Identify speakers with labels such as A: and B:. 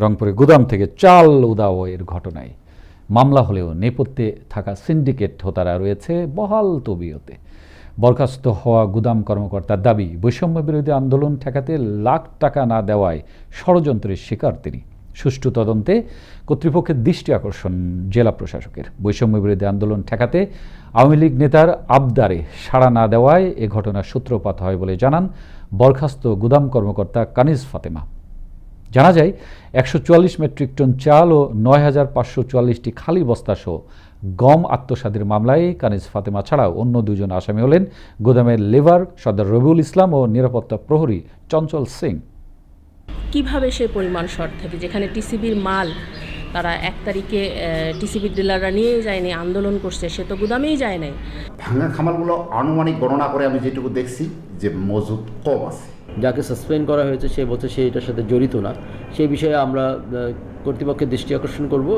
A: রংপুরে গুদাম থেকে চাল উদাওয়ের ঘটনায় মামলা হলেও নেপথ্যে থাকা সিন্ডিকেট হোতারা রয়েছে বহাল তবিয়তে। বরখাস্ত হওয়া গুদাম কর্মকর্তার দাবি বৈষম্য বিরোধী আন্দোলন ঠেকাতে লাখ টাকা না দেওয়ায় ষড়যন্ত্রের শিকার তিনি। সুষ্ঠু তদন্তে কর্তৃপক্ষের দৃষ্টি আকর্ষণ জেলা প্রশাসকের। বৈষম্য বিরোধী আন্দোলন ঠেকাতে আওয়ামী লীগ নেতার আবদারে সাড়া না দেওয়ায় এ ঘটনার সূত্রপাত হয় বলে জানান বরখাস্ত গুদাম কর্মকর্তা কানিজ ফাতেমা। জানা যায় একশো চুয়াল্লিশ মেট্রিক টন চাল ও নয় হাজার পাঁচশো চুয়াল্লিশটি খালি বস্তাসহ গম আত্মসাদের মামলায় কানিজ ফাতেমা ছাড়াও অন্য দুজন আসামি হলেন গুদামের লেবার সর্দার রবিউল ইসলাম ও নিরাপত্তা প্রহরী চঞ্চল সিং।
B: কীভাবে সে পরিমাণ শর্ট থাকে? যেখানে টিসিবির মাল তারা এক তারিখে টিসিবির ডিলাররা নিয়ে যায়নি আন্দোলন করছে সে তো গুদামেই যায় নাই।
C: ভাঙা খামারগুলো আনুমানিক গণনা করে আমি যেটুকু দেখছি যে মজুদ কম আছে।
D: যাকে সাসপেন্ড করা হয়েছে সে বলছে সে এটার সাথে জড়িত না। সেই বিষয়ে আমরা কর্তৃপক্ষের দৃষ্টি আকর্ষণ করব